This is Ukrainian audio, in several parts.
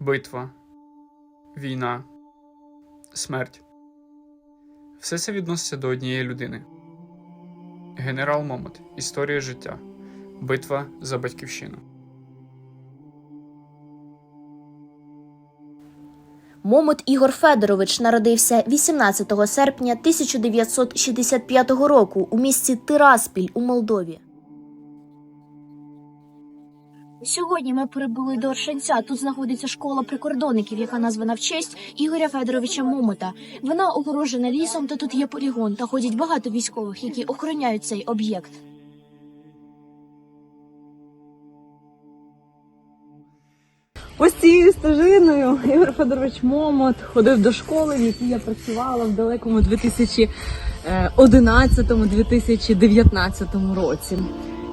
битва, війна, смерть. Все це відноситься до однієї людини. Генерал Момот. Історія життя. Битва за батьківщину. Момот Ігор Федорович народився 18 серпня 1965 року у місті Тираспіль у Молдові. Сьогодні ми прибули до Оршанця. Тут знаходиться школа прикордонників, яка названа в честь Ігоря Федоровича Момота. Вона огорожена лісом, та тут є полігон, та ходять багато військових, які охороняють цей об'єкт. Ось цією стежиною Ігор Федорович Момот ходив до школи, в якій я працювала в далекому 2011-2019 році.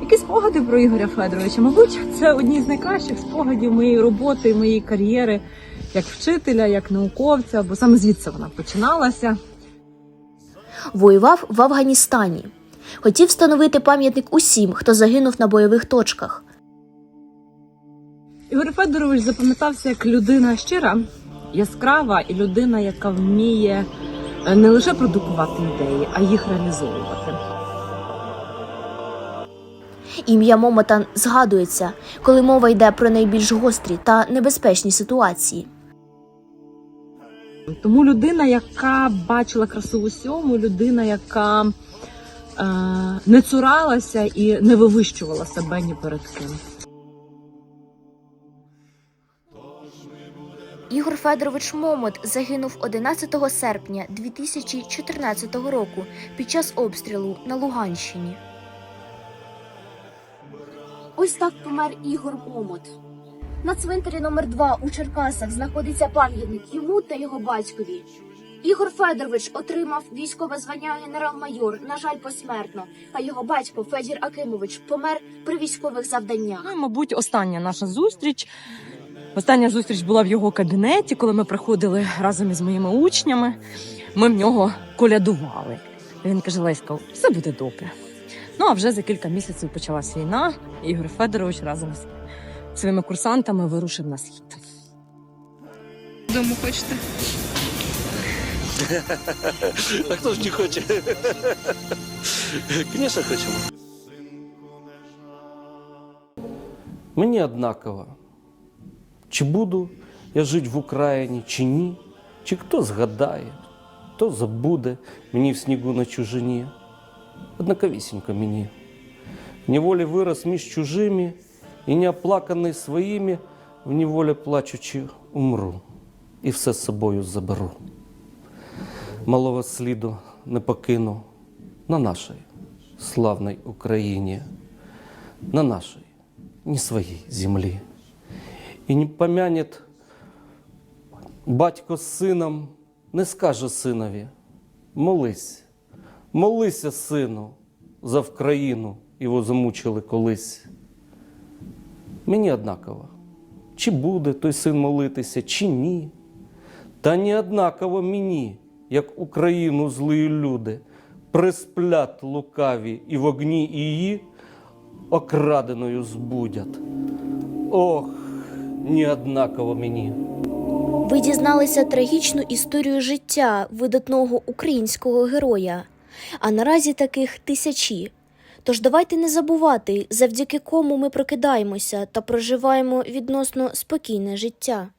Які спогади про Ігоря Федоровича? Мабуть, це одні з найкращих спогадів моєї роботи, моєї кар'єри як вчителя, як науковця, бо саме звідси вона починалася. Воював в Афганістані. Хотів встановити пам'ятник усім, хто загинув на бойових точках. Ігор Федорович запам'ятався як людина щира, яскрава і людина, яка вміє е, не лише продукувати ідеї, а їх реалізовувати. Ім'я Момота згадується, коли мова йде про найбільш гострі та небезпечні ситуації. Тому людина, яка бачила красу в усьому, людина, яка е, не цуралася і не вивищувала себе ні перед ким. Ігор Федорович Момот загинув 11 серпня 2014 року під час обстрілу на Луганщині. Ось так помер Ігор Момот. На цвинтарі номер 2 у Черкасах знаходиться пам'ятник йому та його батькові. Ігор Федорович отримав військове звання генерал-майор, на жаль, посмертно. А його батько Федір Акимович помер при військових завданнях. Ну мабуть, остання наша зустріч. Остання зустріч була в його кабінеті, коли ми приходили разом із моїми учнями. Ми в нього колядували. Він каже: Леська, все буде добре. Ну а вже за кілька місяців почалась війна. і Ігор Федорович разом з своїми курсантами вирушив на схід. Дому хочете? А хто ж не хоче? Звісно, хочемо. Мені однаково, чи буду я жити в Україні, чи ні, чи хто згадає, хто забуде мені в снігу на чужині. Однаковісінько мені. В неволі вирос між чужими і не оплаканий своїми, в неволі плачучи, умру і все з собою заберу малого сліду не покину на нашій славній Україні, на нашій, не своїй землі. І не помянет батько з сином, не скаже синові, молись, молися, сину, за Вкраїну його замучили колись. Мені однаково, чи буде той син молитися, чи ні. Та не однаково мені, як Україну злі люди, присплять лукаві і в огні її окраденою збудять. Ох, не однаково мені. Ви дізналися трагічну історію життя видатного українського героя. А наразі таких тисячі. Тож давайте не забувати, завдяки кому ми прокидаємося та проживаємо відносно спокійне життя.